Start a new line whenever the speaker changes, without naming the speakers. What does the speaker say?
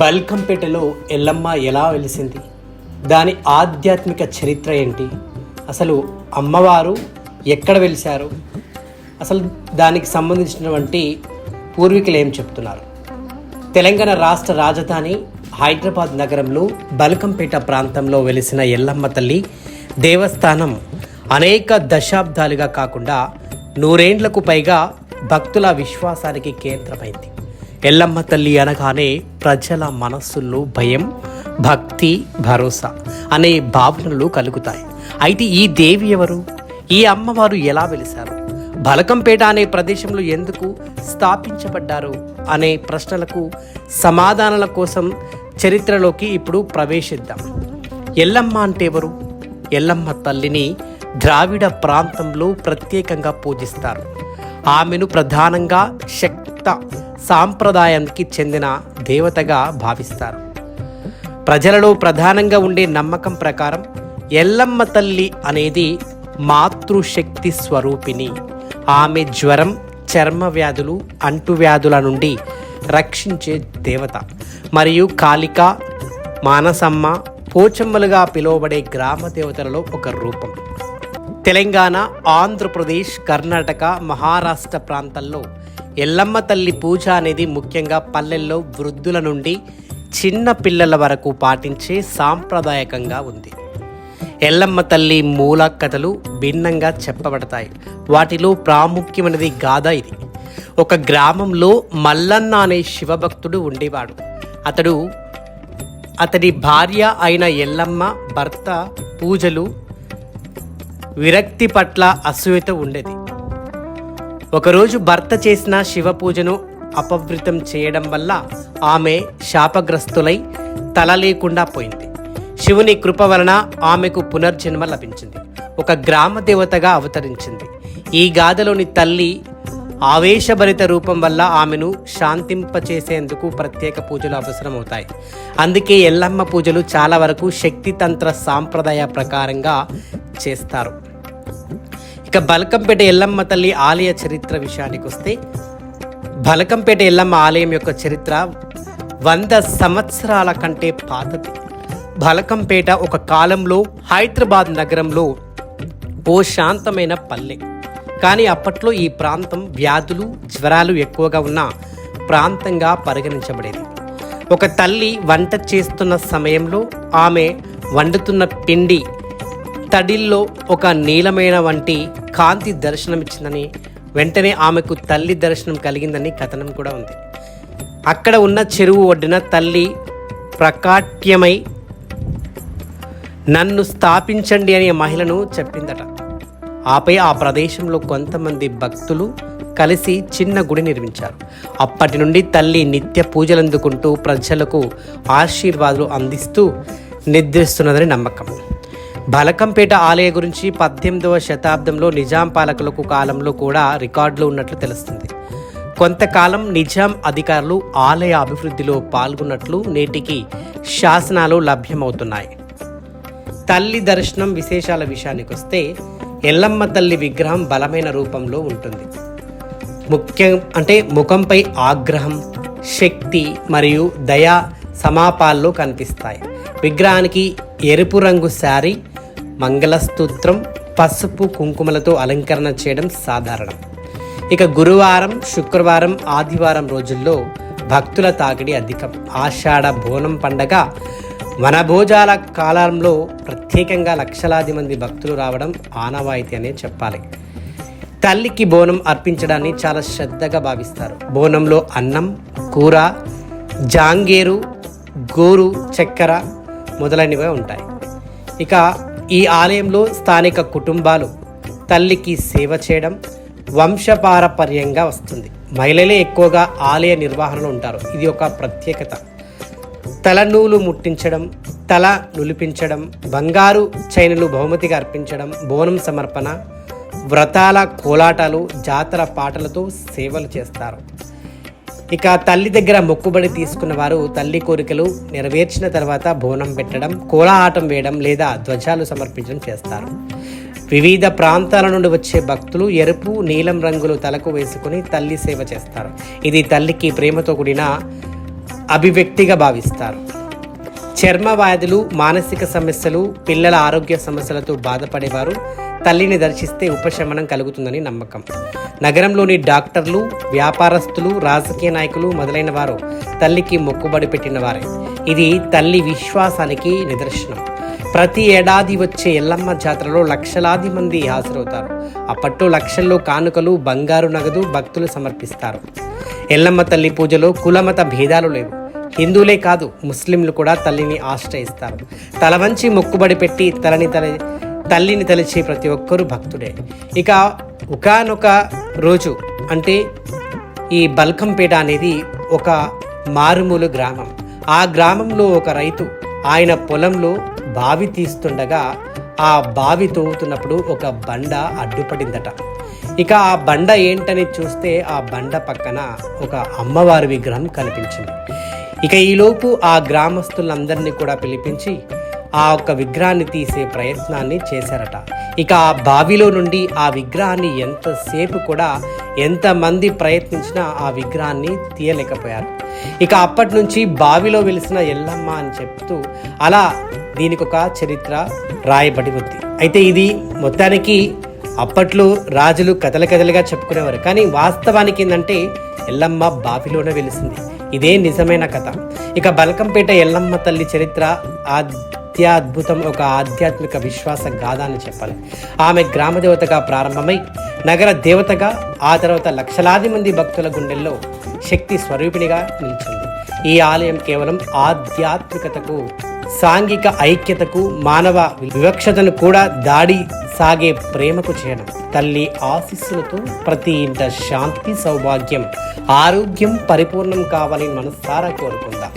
బల్కంపేటలో ఎల్లమ్మ ఎలా వెలిసింది? దాని ఆధ్యాత్మిక చరిత్ర ఏంటి? అసలు అమ్మవారు ఎక్కడ వెలిశారు? అసలు దానికి సంబంధించినటువంటి పూర్వీకులు ఏం చెప్తున్నారు? తెలంగాణ రాష్ట్ర రాజధాని హైదరాబాద్ నగరంలో బల్కంపేట ప్రాంతంలో వెలిసిన ఎల్లమ్మ తల్లి దేవస్థానం అనేక దశాబ్దాలుగా కాకుండా నూరేండ్లకు పైగా భక్తుల విశ్వాసానికి కేంద్రమైంది. ఎల్లమ్మ తల్లి అనగానే ప్రజల మనస్సుల్లో భయం భక్తి భరోసా అనే భావనలు కలుగుతాయి. అయితే ఈ దేవి ఎవరు? ఈ అమ్మవారు ఎలా వెలిశారు? బలకంపేట అనే ప్రదేశంలో ఎందుకు స్థాపించబడ్డారు అనే ప్రశ్నలకు సమాధానాల కోసం చరిత్రలోకి ఇప్పుడు ప్రవేశిద్దాం. ఎల్లమ్మ అంటే ఎవరు? ఎల్లమ్మ తల్లిని ద్రావిడ ప్రాంతంలో ప్రత్యేకంగా పూజిస్తారు. ఆమెను ప్రధానంగా శక్త సాంప్రదాయానికి చెందిన దేవతగా భావిస్తారు. ప్రజలలో ప్రధానంగా ఉండే నమ్మకం ప్రకారం ఎల్లమ్మ తల్లి అనేది మాతృశక్తి స్వరూపిణి. ఆమె జ్వరం చర్మ వ్యాధులు అంటువ్యాధుల నుండి రక్షించే దేవత. మరియు కాళిక మానసమ్మ పోచమ్మలుగా పిలువబడే గ్రామ దేవతలలో ఒక రూపం. తెలంగాణ ఆంధ్రప్రదేశ్ కర్ణాటక మహారాష్ట్ర ప్రాంతాల్లో ఎల్లమ్మ తల్లి పూజ అనేది ముఖ్యంగా పల్లెల్లో వృద్ధుల నుండి చిన్న పిల్లల వరకు పాటించే సాంప్రదాయకంగా ఉంది. ఎల్లమ్మ తల్లి మూల కథలు భిన్నంగా చెప్పబడతాయి. వాటిలో ప్రాముఖ్యమైనది గాథ ఇది. ఒక గ్రామంలో మల్లన్న అనే శివభక్తుడు ఉండేవాడు. అతడు అతడి భార్య అయిన ఎల్లమ్మ భర్త పూజలు విరక్తి పట్ల అసూయత ఉండేది. ఒకరోజు భర్త చేసిన శివ పూజను అపవృతం చేయడం వల్ల ఆమె శాపగ్రస్తులై తల లేకుండా పోయింది. శివుని కృప వలన ఆమెకు పునర్జన్మ లభించింది. ఒక గ్రామ దేవతగా అవతరించింది. ఈ గాథలోని తల్లి ఆవేశభరిత రూపం వల్ల ఆమెను శాంతింపచేసేందుకు ప్రత్యేక పూజలు అవసరమవుతాయి. అందుకే ఎల్లమ్మ పూజలు చాలా వరకు శక్తితంత్ర సాంప్రదాయ ప్రకారంగా చేస్తారు. ఇక బలకంపేట ఎల్లమ్మ తల్లి ఆలయ చరిత్ర విషయానికి వస్తే బలకంపేట ఎల్లమ్మ ఆలయం యొక్క చరిత్ర వంద సంవత్సరాల కంటే పాతది. బలకంపేట ఒక కాలంలో హైదరాబాద్ నగరంలో ఓ శాంతమైన పల్లె. కానీ అప్పట్లో ఈ ప్రాంతం వ్యాధులు జ్వరాలు ఎక్కువగా ఉన్న ప్రాంతంగా పరిగణించబడేది. ఒక తల్లి వంట చేస్తున్న సమయంలో ఆమె వండుతున్న పిండి తడిల్లో ఒక నీలమైన వంటి కాంతి దర్శనమిచ్చిందని వెంటనే ఆమెకు తల్లి దర్శనం కలిగిందని కథనం కూడా ఉంది. అక్కడ ఉన్న చెరువు ఒడ్డున తల్లి ప్రకాట్యమై నన్ను స్థాపించండి అనే మహిళను చెప్పిందట. ఆపై ఆ ప్రదేశంలో కొంతమంది భక్తులు కలిసి చిన్న గుడి నిర్మించారు. అప్పటి నుండి తల్లి నిత్య పూజలందుకుంటూ ప్రజలకు ఆశీర్వాదాలు అందిస్తూ నిద్రిస్తున్నదని నమ్మకం. బలకంపేట ఆలయ గురించి పద్దెనిమిదవ శతాబ్దంలో నిజాం పాలకులకు కాలంలో కూడా రికార్డులు ఉన్నట్లు తెలుస్తుంది. కొంతకాలం నిజాం అధికారులు ఆలయ అభివృద్ధిలో పాల్గొన్నట్లు నేటికి శాసనాలు లభ్యమవుతున్నాయి. తల్లి దర్శనం విశేషాల విషయానికి వస్తే ఎల్లమ్మ తల్లి విగ్రహం బలమైన రూపంలో ఉంటుంది. ముఖ్యం అంటే ముఖంపై ఆగ్రహం శక్తి మరియు దయా సమాపాల్లో కనిపిస్తాయి. విగ్రహానికి ఎరుపు రంగు శారీ మంగళస్తూత్రం పసుపు కుంకుమలతో అలంకరణ చేయడం సాధారణం. ఇక గురువారం శుక్రవారం ఆదివారం రోజుల్లో భక్తుల తాకిడి అధికం. ఆషాఢ బోనం పండగ వనభోజాల కాలంలో ప్రత్యేకంగా లక్షలాది మంది భక్తులు రావడం ఆనవాయితీ అనే చెప్పాలి. తల్లికి బోనం అర్పించడాన్ని చాలా శ్రద్ధగా భావిస్తారు. బోనంలో అన్నం కూర జాంగేరు గోరు చక్కెర మొదలైనవి ఉంటాయి. ఇక ఈ ఆలయంలో స్థానిక కుటుంబాలు తల్లికి సేవ చేయడం వంశపారపర్యంగా వస్తుంది. మహిళలే ఎక్కువగా ఆలయ నిర్వహణలో ఉంటారు. ఇది ఒక ప్రత్యేకత. తలనూలు ముట్టించడం తల నులిపించడం బంగారు చైనలు బహుమతిగా అర్పించడం బోనం సమర్పణ వ్రతాల కోలాటాలు జాతర పాటలతో సేవలు చేస్తారు. ఇక తల్లి దగ్గర మొక్కుబడి తీసుకున్న వారు తల్లి కోరికలు నెరవేర్చిన తర్వాత బోనం పెట్టడం కోలాటం వేయడం లేదా ధ్వజాలు సమర్పించడం చేస్తారు. వివిధ ప్రాంతాల నుండి వచ్చే భక్తులు ఎరుపు నీలం రంగులు తలకు వేసుకుని తల్లి సేవ చేస్తారు. ఇది తల్లికి ప్రేమతో కూడిన అభివ్యక్తిగా భావిస్తారు. చర్మ వ్యాధులు మానసిక సమస్యలు పిల్లల ఆరోగ్య సమస్యలతో బాధపడేవారు. తల్లిని దర్శిస్తే ఉపశమనం కలుగుతుందని నమ్మకం. నగరంలోని డాక్టర్లు వ్యాపారస్తులు రాజకీయ నాయకులు మొదలైన వారు తల్లికి మొక్కుబడి పెట్టిన వారే ఇది తల్లి విశ్వాసానికి నిదర్శనం. ప్రతి ఏడాది వచ్చే ఎల్లమ్మ జాతరలో లక్షలాది మంది హాజరవుతారు. అప్పట్లో లక్షల్లో కానుకలు బంగారు నగదు భక్తులు సమర్పిస్తారు. ఎల్లమ్మ తల్లి పూజలో కులమత భేదాలు లేవు. హిందువులే కాదు ముస్లింలు కూడా తల్లిని ఆశ్రయిస్తారు. తల వంచి మొక్కుబడి పెట్టి తలని తల తల్లిని తలిచే ప్రతి ఒక్కరూ భక్తుడే. ఇక ఒకానొక రోజు అంటే ఈ బల్కంపేట అనేది ఒక మారుమూల గ్రామం. ఆ గ్రామంలో ఒక రైతు ఆయన పొలంలో బావి తీస్తుండగా ఆ బావి తవ్వుతున్నప్పుడు ఒక బండ అడ్డుపడిందట. ఇక ఆ బండ ఏంటని చూస్తే ఆ బండ పక్కన ఒక అమ్మవారి విగ్రహం కనిపించింది. ఇక ఈలోపు ఆ గ్రామస్తులందరినీ కూడా పిలిపించి ఆ ఒక్క విగ్రహాన్ని తీసే ప్రయత్నాన్ని చేశారట. ఇక ఆ బావిలో నుండి ఆ విగ్రహాన్ని ఎంతసేపు కూడా ఎంతమంది ప్రయత్నించినా ఆ విగ్రహాన్ని తీయలేకపోయారు. ఇక అప్పటి నుంచి బావిలో వెలిసిన ఎల్లమ్మ అని చెప్తూ అలా దీనికి ఒక చరిత్ర రాయబడి ఉంది. అయితే ఇది మొత్తానికి అప్పట్లో రాజులు కథల కథలుగా చెప్పుకునేవారు. కానీ వాస్తవానికి ఏంటంటే ఎల్లమ్మ బావిలోనే వెలిసింది. ఇదే నిజమైన కథ. ఇక బల్కంపేట ఎల్లమ్మ తల్లి చరిత్ర అత్యద్భుతం ఒక ఆధ్యాత్మిక విశ్వాస గాథ అని చెప్పాలి. ఆమె గ్రామ దేవతగా ప్రారంభమై నగర దేవతగా ఆ తర్వాత లక్షలాది మంది భక్తుల గుండెల్లో శక్తి స్వరూపిణిగా నిలిచింది. ఈ ఆలయం కేవలం ఆధ్యాత్మికతకు సాంఘిక ఐక్యతకు మానవ వివక్షతను కూడా దాడి సాగే ప్రేమకు చేయడం తల్లి ఆశీస్సులతో ప్రతి ఇంట శాంతి సౌభాగ్యం ఆరోగ్యం పరిపూర్ణం కావాలని మనసారా కోరుకుందాం.